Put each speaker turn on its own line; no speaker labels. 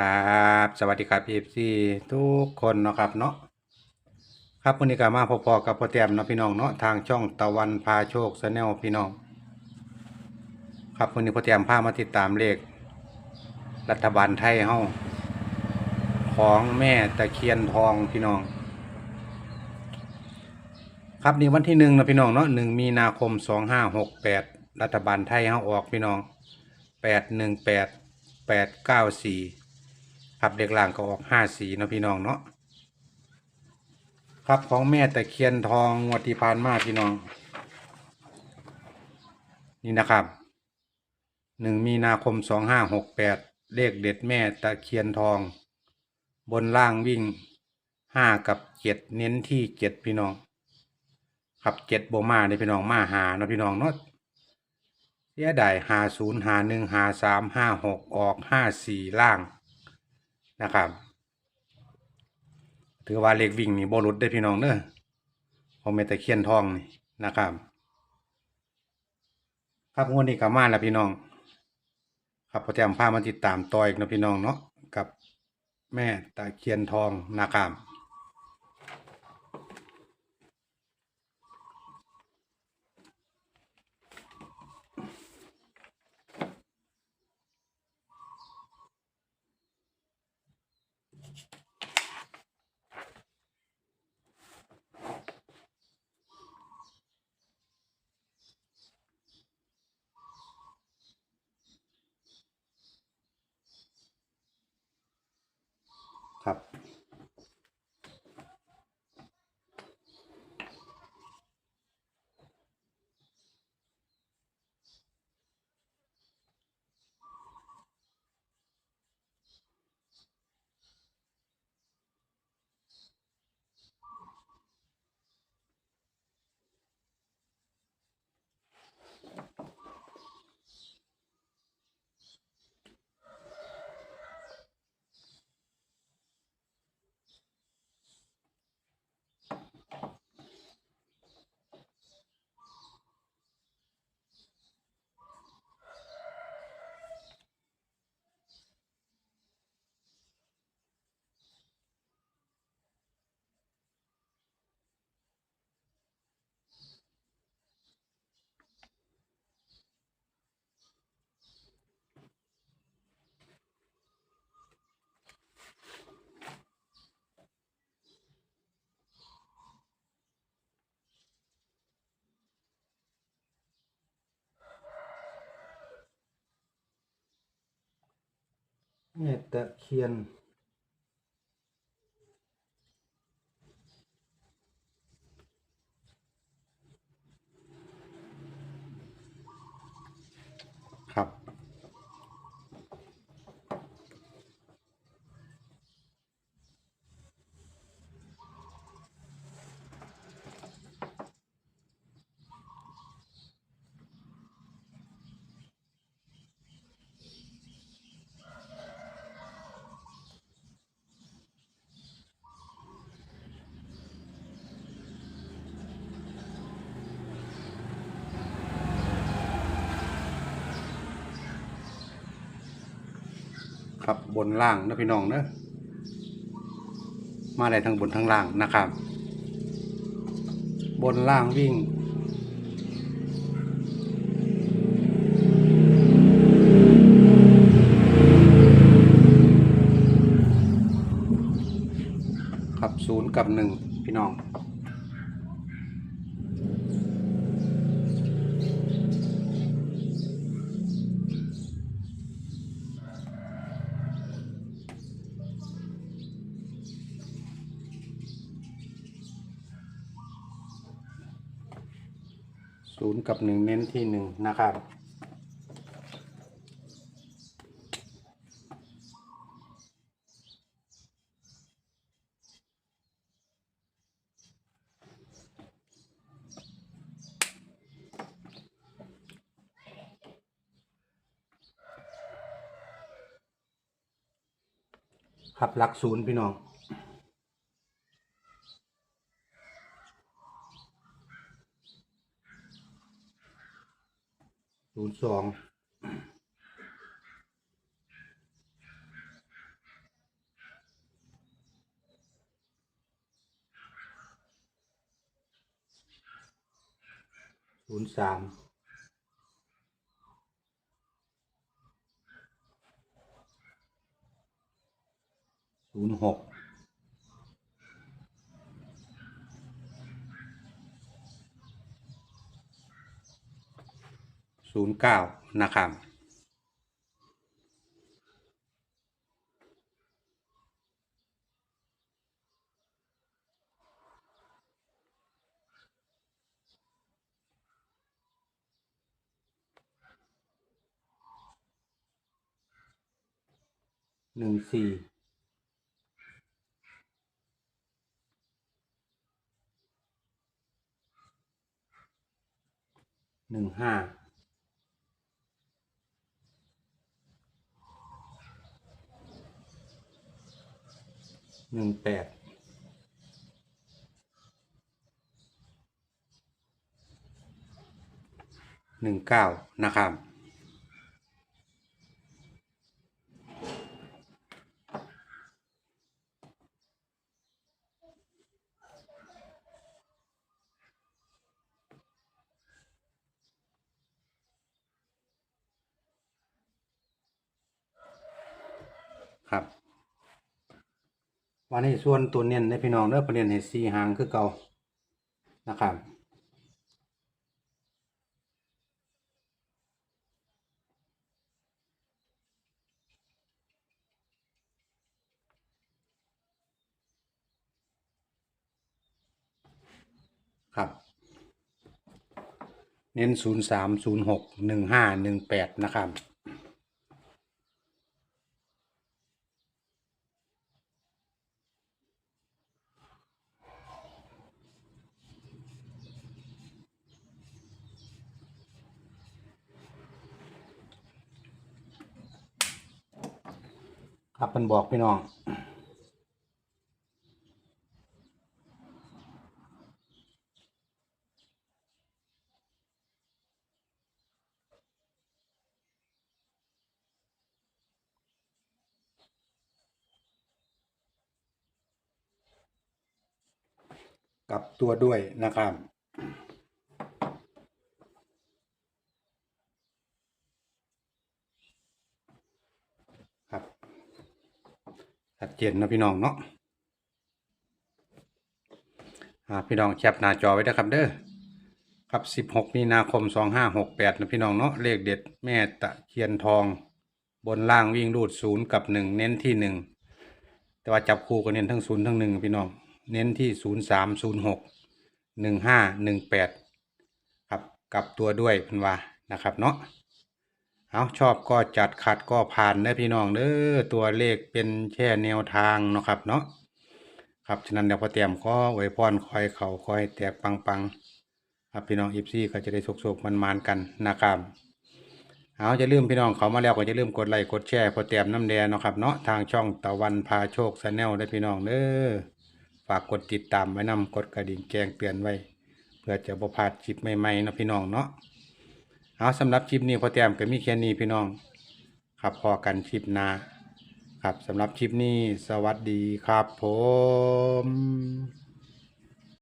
ครับสวัสดีครับพีเอฟซีทุกคนเนาะครับเนาะครับวันนี้ก็มาพอๆกับพ่อแต้มเนาะพี่น้องเนาะทางช่องตะวันพาโชคแนลพี่น้อง ครับวันนี้พ่อแต้มพามาติดตามเลข รัฐบาลไทยเฮาของแม่ตะเคียนทองพี่น้อง ครับนี่วันที่หนึ่งนะพี่น้องเนาะหนึ่งมีนาคมสองห้าหกแปดรัฐบาลไทยเฮาออกพี่น้องแปดหนึ่งแปดแปดเก้าสี่ ครับเด็กล่างก็ออกห้าสี่เนาะพี่น้องเนาะครับของแม่ตะเคียนทองงวดที่ผ่านมาพี่น้อง นี่นะครับหนึ่งมีนาคมสองห้าหกแปดเลขเด็ดแม่ตะเคียนทอง บนล่างวิ่งห้ากับเจ็ดเน้นที่เจ็ดพี่น้องครับเจ็ดโบมาในพี่น้องมาหาเนาะพี่น้องเนาะเสียดายหาศูนย์หาหนึ่งหาสามห้าหกออกห้าสี่ล่าง นะครับ ถือว่าเลขวิ่งนี่บรุษได้พี่น้องเด้อแมเมตะเคียนทองนี่นะครับ ครับงวดนี้กลับมาแล้วพี่น้อง ครับพอแจมพามาติดตามต่ออีกนะพี่น้องเนาะกับแม่ตะเคียนทองนะครับ แม่ตะเคียน ครับบนล่างนะพี่น้องเนอะมาได้ทั้งบนทั้งล่างนะครับ บนล่างวิ่งครับศูนย์กับหนึ่งพี่น้อง ศูนย์กับหนึ่งเน้นที่หนึ่งนะครับ ครับหลักศูนย์พี่น้อง สองศูนย์สามศูนย์หก ศูนย์เก้านะครับหนึ่งสี่หนึ่งห้า หนึ่งแปดหนึ่งเก้านะครับ ครับ วันนี้ส่วนตัวเน้นในพี่น้องเด้อประเด็นให้สีหางคือเก่านะครับครับ เน้นศูนย์สามศูนย์หกหนึ่งห้าหนึ่งแปดนะครับ ครับมันบอกพี่น้องกลับตัวด้วยนะครับครับ ชัดเจนนะพี่น้องเนาะพี่น้องแคปหน้าจอไว้นะครับเด้อครับ 16 มีนาคม 2568 นะพี่น้องเนาะเลขเด็ดแม่ตะเคียนทอง บนล่างวิ่งรูดศูนย์กับหนึ่งเน้นที่หนึ่งแต่ว่าจับคู่ก็เน้นทั้งศูนย์ทั้งหนึ่งพี่น้องเน้นที่ศูนย์สามศูนย์หกหนึ่งห้าหนึ่งแปดครับกลับตัวด้วยพันวานะครับเนาะ เอาชอบก็จัดขัดก็ผ่านเด้พี่น้องเด้อตัวเลขเป็นแค่แนวทางเนาะครับเนาะครับฉะนั้นเดี๋ยวพอเตรียมก็ไว้พรคอยเขาคอยแตกปังปังๆครับพี่น้องอีฟซี่ก็จะได้สุกๆมันๆกันนะครับเอาจะลืมพี่น้องเขามาแล้วก็จะลืมกดไลค์กดแชร์พอแต้มน้ำแดงเนาะครับเนาะทางช่องตะวันพาโชคชาแนลได้พี่น้องเด้อฝากกดติดตามไว้นำกดกระดิ่งแจ้งเตือนไว้ เพื่อจะบ่พลาดคลิปใหม่ๆนะพี่น้องเนาะ เอาสำหรับคลิปนี้พอแต้มก็มีแค่นี้พี่น้อง ครับพอกันคลิปหน้าครับสำหรับคลิปนี้สวัสดีครับผม